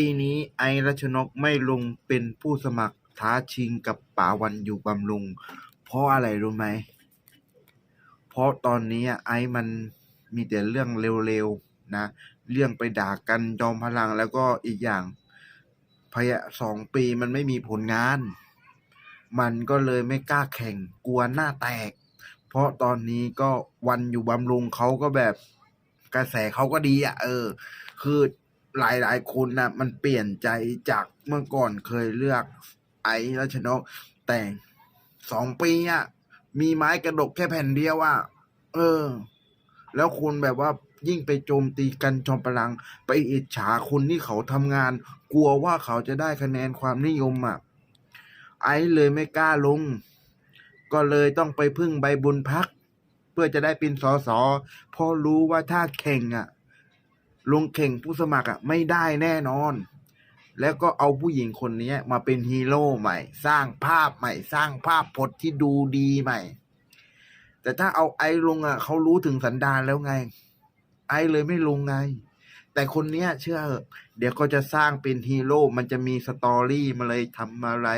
ปีนี้ไอซ์ รัชนก ไม่ลงเป็นผู้สมัครท้าชิงกับป๋าวันอยู่บำรุง เพราะอะไรรู้ไหม เพราะตอนนี้ไอซ์มันมีแต่เรื่องเร็วๆนะ เรื่องไปด่ากันจอมพลังแล้วก็อีกอย่างพยะสองปีมันไม่มีผลงาน มันก็เลยไม่กล้าแข่งกลัวหน้าแตก เพราะตอนนี้ก็วันอยู่บำรุงเขาก็แบบกระแสเขาก็ดีอะ เออ คือ หลายหลายคนนะมันเปลี่ยนใจจากเมื่อก่อนเคยเลือก ไอ้รัชนก แต่สองปีอะมีไม้กระดกแค่แผ่นเดียวอะเออ แล้วคุณแบบว่ายิ่งไปโจมตีกันจอมพลัง ไปอิจฉาคนที่เขาทำงาน กลัวว่าเขาจะได้คะแนนความนิยมอะ ไอ้เลยไม่กล้าลง ก็เลยต้องไปพึ่งใบบุญพัก เพื่อจะได้เป็นสอสอเพราะรู้ว่าถ้าแข่งอะ ลงแข่งผู้สมัครอะไม่ได้แน่นอน แล้วก็เอาผู้หญิงคนนี้มาเป็นฮีโร่ใหม่ สร้างภาพใหม่ สร้างภาพพจน์ที่ดูดีใหม่ แต่ถ้าเอาไอ้ลงอะเขารู้ถึงสันดานแล้วไง ไอ้เลยไม่ลงไง แต่คนเนี้ย เชื่อเดี๋ยวก็จะสร้างเป็นฮีโร่มันจะมีสตอรี่มาเลยทำอะไร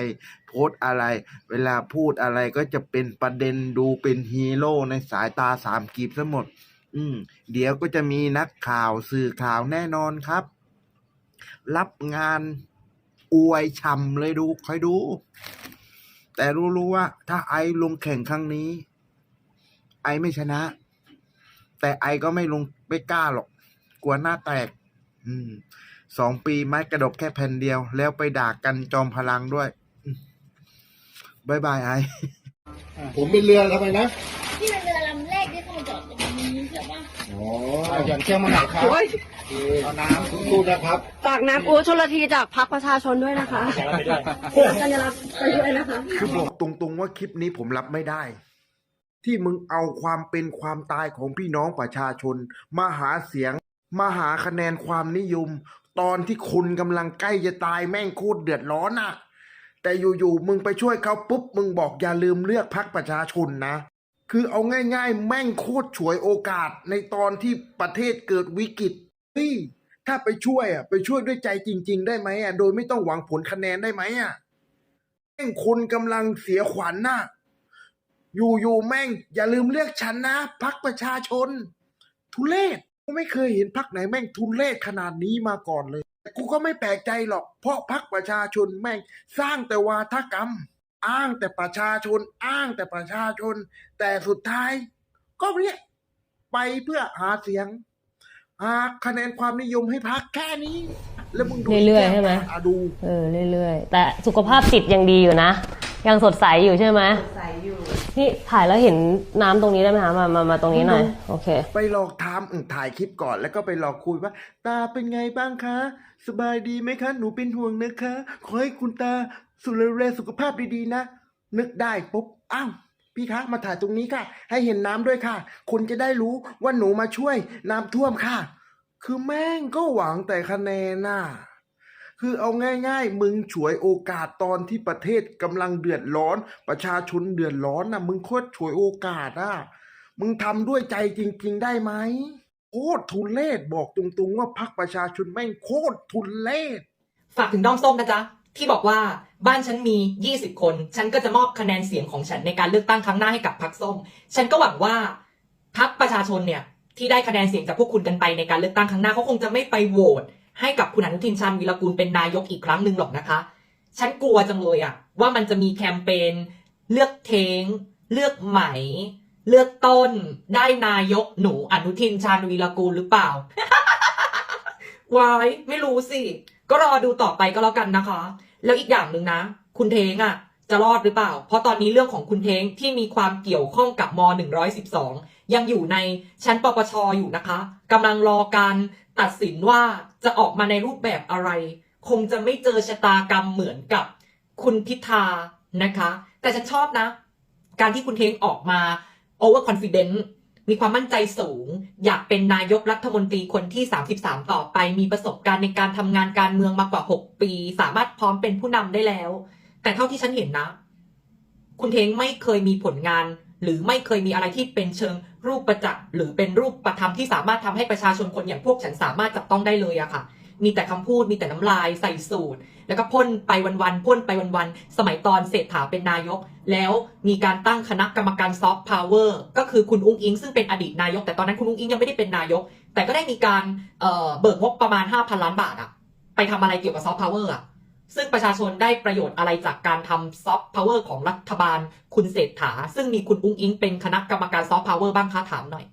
โพสอะไร เวลาพูดอะไรก็จะเป็นประเด็นดูเป็นฮีโร่ในสายตาสามกีบซะหมด อืม เดี๋ยวก็จะมีนักข่าวสื่อข่าวแน่นอนครับ รับงานอวยช่ำเลยดูคอยดู แต่รู้ๆว่า ถ้าไอลงแข่งครั้งนี้ ไอไม่ชนะ แต่ไอก็ไม่ลงไม่กล้าหรอก กลัวหน้าแตก อืมสองปีไม้กระดกแค่แผ่นเดียว แล้วไปด่ากันจอมพลังด้วยบายบายไอผมเป็นเรือทำไมนะ ช่ปะอ๋ออย่างเชี่ยวมาไหนครับเอาน้ำสู้ๆนะครับฝากน้ำโอ้ชลทีจากพักประชาชนด้วยนะคะสัญลักษณ์ไปด้วยนะคะ คือบอกตรงๆว่าคลิปนี้ผมรับไม่ได้ ที่มึงเอาความเป็นความตายของพี่น้องประชาชน มาหาเสียง มาหาคะแนนความนิยม ตอนที่คุณกำลังใกล้จะตายแม่งโคตรเดือดร้อนน่ะแต่อยู่ๆมึงไปช่วยเขาปุ๊บมึงบอกอย่าลืมเลือกพักประชาชนนะ คือเอาง่าย ๆ แม่งโคตรฉวยโอกาสในตอนที่ประเทศเกิดวิกฤตเฮ้ยถ้าไปช่วยอะ ไปช่วยด้วยใจจริง ๆ ได้ไหมอะ โดยไม่ต้องหวังผลคะแนนได้ไหมอะแม่งคนกำลังเสียขวัญน่ะ อยู่อยู่แม่ง อย่าลืมเลือกฉันนะพักประชาชน ทุเลศกูไม่เคยเห็นพักไหนแม่งทุเลศขนาดนี้มาก่อนเลยกูก็ไม่แปลกใจหรอก เพราะพักประชาชนแม่งสร้างแต่วาทกรรม อ้างแต่ประชาชน อ้างแต่ประชาชน แต่สุดท้าย ก็เนี่ยไปเพื่อหาเสียงหาคะแนนความนิยมให้พักแค่นี้ แล้วมึงดูเรื่อยๆใช่ไหมอะดูเออเรื่อยๆแต่สุขภาพจิตยังดีอยู่นะยังสดใสอยู่ใช่ไหมสดใสอยู่นี่ถ่ายแล้วเห็นน้ำตรงนี้ได้ไหมคะมามามาตรงนี้หน่อยโอเค ไปหลอกถามอืมถ่ายคลิปก่อนแล้วก็ไปหลอกคุยว่า ตาเป็นไงบ้างคะ สบายดีไหมคะ หนูเป็นห่วงนะคะ ขอให้คุณตา สุรเรสุขภาพดีๆนะ นึกได้ปุ๊บอ้าวพี่คะมาถ่ายตรงนี้ค่ะ ให้เห็นน้ำด้วยค่ะคนจะได้รู้ว่าหนูมาช่วยน้ำท่วมค่ะ คือแม่งก็หวังแต่คะแนนน่ะคือเอาง่าย ๆ มึงฉวยโอกาสตอนที่ประเทศกำลังเดือดร้อน ประชาชนเดือดร้อนน่ะมึงโคตรฉวยโอกาสอะมึงทำด้วยใจจริง ๆ ได้ไหมโคตรทุนเลศบอกตรงๆว่าพักประชาชนแม่งโคตรทุนเลศฝากถึงด้อมส้มนะจ๊ะ ที่บอกว่าบ้านฉันมี 20 คน ฉันก็จะมอบคะแนนเสียงของฉันในการเลือกตั้งครั้งหน้าให้กับพรรคส้ม ฉันก็หวังว่าพรรคประชาชนเนี่ยที่ได้คะแนนเสียงจากพวกคุณกันไปในการเลือกตั้งครั้งหน้าเขาคงจะไม่ไปโหวตให้กับคุณอนุทินชาญวีรกูลเป็นนายกอีกครั้งหนึ่งหรอกนะคะ ฉันกลัวจังเลยอะว่ามันจะมีแคมเปญเลือกเทง เลือกไหม เลือกต้น ได้นายกหนูอนุทินชาญวีรกูลหรือเปล่าวายไม่รู้สิ ก็รอดูต่อไปก็แล้วกันนะคะ แล้วอีกอย่างหนึ่งนะ คุณเทงอะ จะรอดหรือเปล่า เพราะตอนนี้เรื่องของคุณเทงที่มีความเกี่ยวข้องกับม 112 ยังอยู่ในชั้นปปชอยู่นะคะกำลังรอการตัดสินว่าจะออกมาในรูปแบบอะไร คงจะไม่เจอชะตากรรมเหมือนกับคุณพิธานะคะ แต่ฉันชอบนะ การที่คุณเทงออกมา over confident มีความมั่นใจสูง อยากเป็นนายกรัฐมนตรีคนที่ 33 ต่อไป มีประสบการณ์ในการทำงานการเมืองมากกว่า 6 ปี สามารถพร้อมเป็นผู้นำได้แล้ว แต่เท่าที่ฉันเห็นนะ คุณเทงไม่เคยมีผลงาน หรือไม่เคยมีอะไรที่เป็นเชิงรูปประจักษ์หรือเป็นรูปประธรรมที่สามารถทำให้ประชาชนคนอย่างพวกฉันสามารถจับต้องได้เลยอะค่ะ มีแต่คำพูดมีแต่น้ำลายใส่สูตร แล้วก็พ่นไปวันๆพ่นไปวันๆสมัยตอนเศรษฐาเป็นนายก แล้วมีการตั้งคณะกรรมการซอฟต์พาวเวอร์ก็คือคุณอุ้งอิง ซึ่งเป็นอดีตนายก แต่ตอนนั้นคุณอุ้งอิงยังไม่ได้เป็นนายก แต่ก็ได้มีการเเบิกงบประมาณ 5,000 ล้านบาทอะไปทำอะไรเกี่ยวกับซอฟต์พาวเวอร์อะซึ่งประชาชนได้ประโยชน์อะไรจากการทำซอฟต์พาวเวอร์ของรัฐบาล คุณเศรษฐา ซึ่งมีคุณอุ้งอิงเป็นคณะกรรมการซอฟต์พาวเวอร์บ้างคะถามหน่อย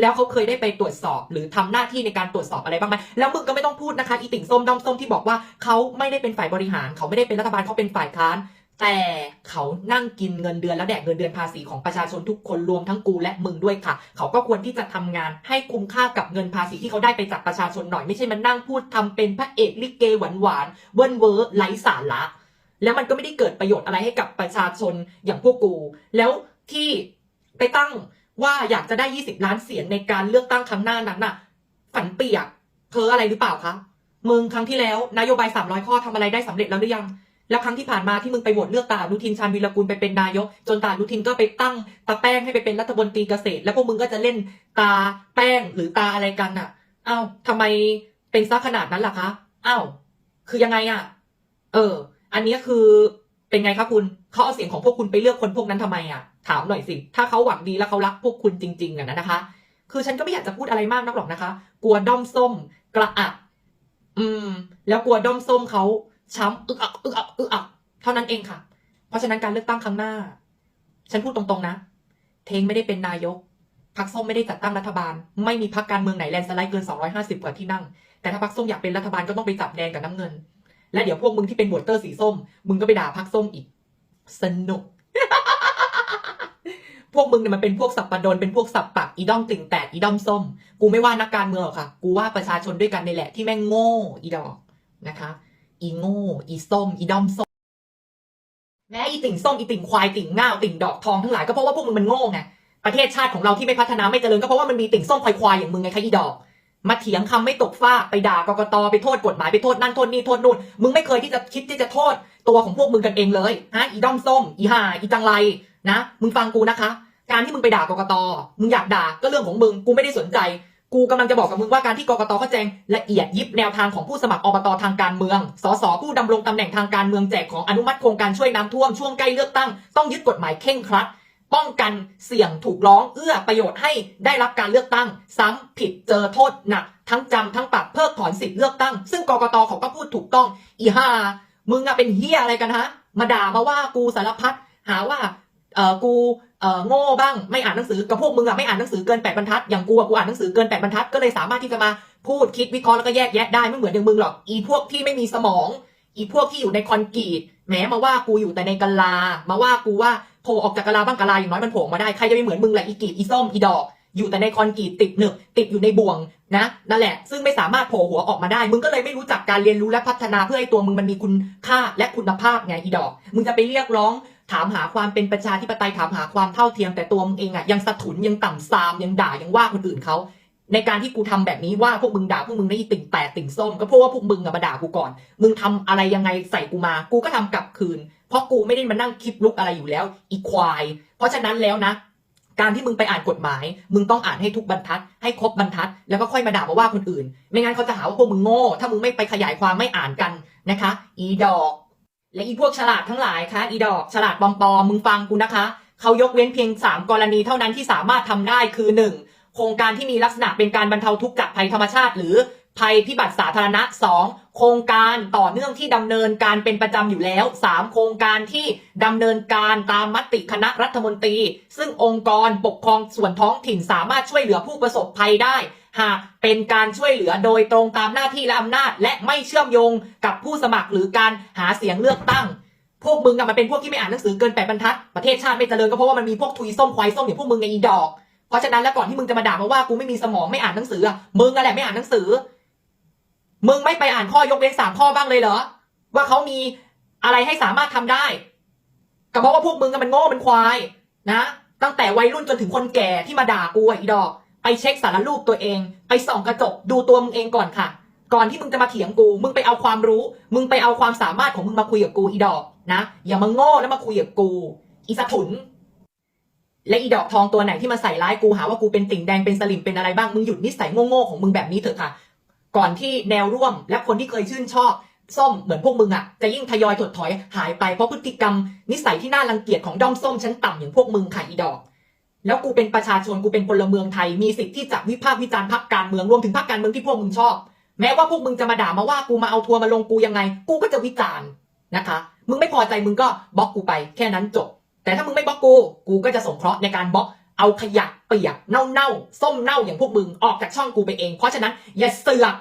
แล้วเขาเคยได้ไปตรวจสอบหรือทำหน้าที่ในการตรวจสอบอะไรบ้างไหมแล้วมึงก็ไม่ต้องพูดนะคะอีติ่งส้มด้อมส้มที่บอกว่าเขาไม่ได้เป็นฝ่ายบริหาร เขาไม่ได้เป็นรัฐบาลเขาเป็นฝ่ายค้าน แต่เขานั่งกินเงินเดือนและแดกเงินเดือนภาษีของประชาชนทุกคนรวมทั้งกูและมึงด้วยค่ะ เขาก็ควรที่จะทำงานให้คุ้มค่ากับเงินภาษีที่เขาได้ไปจากประชาชนหน่อยไม่ใช่มันนั่งพูดทำเป็นพระเอกลิเกหวานหวานๆเวิร์นเวอร์ไร้สาระแล้วมันก็ไม่ได้เกิดประโยชน์อะไรให้กับประชาชนอย่างพวกกู แล้วที่ไปตั้ง ว่าอยากจะได้ 20 ล้านเสียงในการเลือกตั้งครั้งหน้านั้นน่ะ ฝันเปียกเพ้ออะไรหรือเปล่าคะมึงครั้งที่แล้วนโยบาย 300 ข้อทำอะไรได้สำเร็จแล้วหรือยัง แล้วครั้งที่ผ่านมาที่มึงไปโหวตเลือกตาอนุทินชาญวีรกุลไปเป็นนายก จนตาอนุทินก็ไปตั้งตาแป้งให้ไปเป็นรัฐมนตรีเกษตร แล้วพวกมึงก็จะเล่นตาแป้งหรือตาอะไรกันอะอ้าวทำไมเป็นซะขนาดนั้นล่ะคะอ้าวคือยังไงอะ เออ อันนี้คือเป็นไงคะคุณเขาเอาเสียงของพวกคุณไปเลือกคนพวกนั้นทำไมอะ ถามหน่อยสิ ถ้าเขาหวังดีแล้วเขารักพวกคุณจริง ๆอะนะคะ คือฉันก็ไม่อยากจะพูดอะไรมากนักหรอกนะคะ กลัวด้อมส้มกระอักอืม แล้วกลัวด้อมส้มเขาช้ำอึกอักอึกอักอึกอักเท่านั้นเองค่ะ เพราะฉะนั้นการเลือกตั้งครั้งหน้า ฉันพูดตรงๆนะ เทงไม่ได้เป็นนายกพรรคส้มไม่ได้จัดตั้งรัฐบาล ไม่มีพรรคการเมืองไหนแลนด์สไลด์เกิน 250 กว่าที่นั่ง แต่ถ้าพรรคส้มอยากเป็นรัฐบาลก็ต้องไปจับแดงกับน้ำเงิน และเดี๋ยวพวกมึงที่เป็นโหวตเตอร์สีส้ม มึงก็ไปด่าพรรคส้มอีก สนุก พวกมึงเนี่ยมันเป็นพวกสับปะดนเป็นพวกสับปักอีด้อมติ่งแตกอีด้อมส้ม กูไม่ว่านักการเมืองหรอกค่ะ กูว่าประชาชนด้วยกันในแหละที่แม่งโง่อีดอกนะคะ อีโง่อีส้มอีด้อมส้มแม้อีติ่งส้มอีติ่งควายติ่งง่าวติ่งดอกทองทั้งหลายก็เพราะว่าพวกมึงมันโง่ไงประเทศชาติของเราที่ไม่พัฒนาไม่เจริญก็เพราะว่ามันมีติ่งส้มควายควายอย่างมึงไงคะอีดอกมาเถียงคำไม่ตกฟ้าไปด่ากกตไปโทษกฎหมายไปโทษนั่นโทษนี่โทษนู่นมึงไม่เคยที่จะคิดที่จะโทษ ตัวของพวกมึงกันเองเลยฮะอีด้อมส้ม อีห่าอีจังไร นะ มึงฟังกูนะคะ การที่มึงไปด่ากกตมึงอยากด่าก็เรื่องของมึง กูไม่ได้สนใจ กูกำลังจะบอกกับมึงว่าการที่กกตเขาแจงละเอียดยิบแนวทางของผู้สมัครอบตทางการเมือง สสผู้ดำรงตำแหน่งทางการเมืองแจกของอนุมัติโครงการช่วยน้ำท่วมช่วงใกล้เลือกตั้ง ต้องยึดกฎหมายเข่งครัดป้องกันเสี่ยงถูกร้องเอื้อประโยชน์ให้ได้รับการเลือกตั้ง ซ้ำผิดเจอโทษหนัก ทั้งจำทั้งปรับเพิกถอนสิทธิ์เลือกตั้ง ซึ่งกกตเขาก็พูดถูกต้อง อีห่ามึงอะเป็นเฮียอะไรกันฮะ มาด่ามาว่ากูสารพัดหาว่า เออกูเออโง่บ้างไม่อ่านหนังสือกับพวกมึงอะไม่อ่านหนังสือเกินแปดบรรทัดอย่างกูอะกูอ่านหนังสือเกินแปดบรรทัดก็เลยสามารถที่จะมาพูดคิดวิเคราะห์แล้วก็แยกแยะได้ไม่เหมือนอย่างมึงหรอกอีพวกที่ไม่มีสมอง อีพวกที่อยู่ในคอนกรีตแหมมาว่ากูอยู่แต่ในกะลา มาว่ากูว่าโผล่ออกจากกะลาบ้างกะลาอย่างน้อยมันโผล่มาได้ใครจะไม่เหมือนมึงแหละอีกรีดอีส้มอีดอก อยู่แต่ในคอนกรีตติดหนึบติดอยู่ในบ่วงนะนั่นแหละ ซึ่งไม่สามารถโผล่หัวออกมาได้ มึงก็เลยไม่รู้จักการเรียนรู้และพัฒนาเพื่อให้ตัวมึงมันมีคุณค่าและคุณภาพไงอีดอก มึงจะไปเรียกร้อง ถามหาความเป็นประชาธิปไตยถามหาความเท่าเทียมแต่ตัวมึงเองอะยังสะทุนยังต่ำซามยังด่ายังว่าคนอื่นเขาในการที่กูทำแบบนี้ว่าพวกมึงด่าพวกมึงได้ติ่งแตกติ่งส้มก็เพราะว่าพวกมึงอะมาด่ากูก่อน มึงทำอะไรยังไงใส่กูมา กูก็ทำกลับคืน เพราะกูไม่ได้มานั่งคิดลุกอะไรอยู่แล้ว อีควาย เพราะฉะนั้นแล้วนะ การที่มึงไปอ่านกฎหมาย มึงต้องอ่านให้ทุกบรรทัด ให้ครบบรรทัด แล้วก็ค่อยมาด่ามาว่าคนอื่น ไม่งั้นเขาจะหาว่าพวกมึงโง่ ถ้ามึงไม่ไปขยายความไม่อ่านกันนะคะ อีดอก และอีพวกฉลาดทั้งหลายคะอีดอกฉลาดปอมๆมึงฟังกูนะคะเขายกเว้นเพียง 3 กรณีเท่านั้นที่สามารถทำได้คือ 1. โครงการที่มีลักษณะเป็นการบรรเทาทุกข์จากภัยธรรมชาติ หรือภัยพิบัติสาธารณะ 2. โครงการต่อเนื่องที่ดำเนินการเป็นประจำอยู่แล้ว 3. โครงการที่ดำเนินการตามมติคณะรัฐมนตรี ซึ่งองค์กรปกครองส่วนท้องถิ่นสามารถช่วยเหลือผู้ประสบภัยได้ หากเป็นการช่วยเหลือโดยตรงตามหน้าที่และอำนาจ และไม่เชื่อมโยงกับผู้สมัครหรือการหาเสียงเลือกตั้ง พวกมึงอะมันเป็นพวกที่ไม่อ่านหนังสือเกินแปดบรรทัดประเทศชาติไม่เจริญก็เพราะว่ามันมีพวกทุยส้มควายส้มอย่างพวกมึงไงอีดอกเพราะฉะนั้นแล้วก่อนที่มึงจะมาด่ามาว่ากูไม่มีสมองไม่อ่านหนังสืออะมึงอะแหละไม่อ่านหนังสือ มึงไม่ไปอ่านข้อยกเว้นสามข้อบ้างเลยเหรอว่าเขามีอะไรให้สามารถทำได้ก็เพราะว่าพวกมึงอะมันโง่มันควายนะตั้งแต่วัยรุ่นจนถึงคนแก่ที่มาด่ากูอีดอก เช็คสารรูปตัวเอง ไปส่องกระจกดูตัวมึงเองก่อนค่ะ ก่อนที่มึงจะมาเถียงกู มึงไปเอาความรู้ มึงไปเอาความสามารถของมึงมาคุยกับกูอีดอกนะอย่ามาโง่แล้วมาคุยกับกู อีสะถุน และอีดอกทองตัวไหนที่มาใส่ร้ายกูหาว่ากูเป็นติ่งแดงเป็นสลิมเป็นอะไรบ้างมึงหยุดนิสัยโง่ๆของมึงแบบนี้เถอะค่ะ ก่อนที่แนวร่วมและคนที่เคยชื่นชอบส้มเหมือนพวกมึงอะจะยิ่งทยอยถดถอยหายไปเพราะพฤติกรรม นิสัยที่น่ารังเกียจของด้อมส้มชั้นต่ำอย่างพวกมึงค่ะอีดอก แล้วกูเป็นประชาชนกูเป็นพลเมืองไทย มีสิทธิ์ที่จะวิพากษ์วิจารณ์พรรคการเมืองรวมถึงพรรคการเมืองที่พวกมึงชอบ แม้ว่าพวกมึงจะมาด่ามาว่ากูมาเอาทัวร์มาลงกูยังไง กูก็จะวิจารณ์นะคะ มึงไม่พอใจมึงก็บล็อกกูไป แค่นั้นจบ แต่ถ้ามึงไม่บล็อกกู กูก็จะสงเคราะห์ในการบล็อกเอาขยะเปียกเน่าๆส้มเน่าอย่างพวกมึงออกจากช่องกูไปเอง เพราะฉะนั้นอย่าเสือก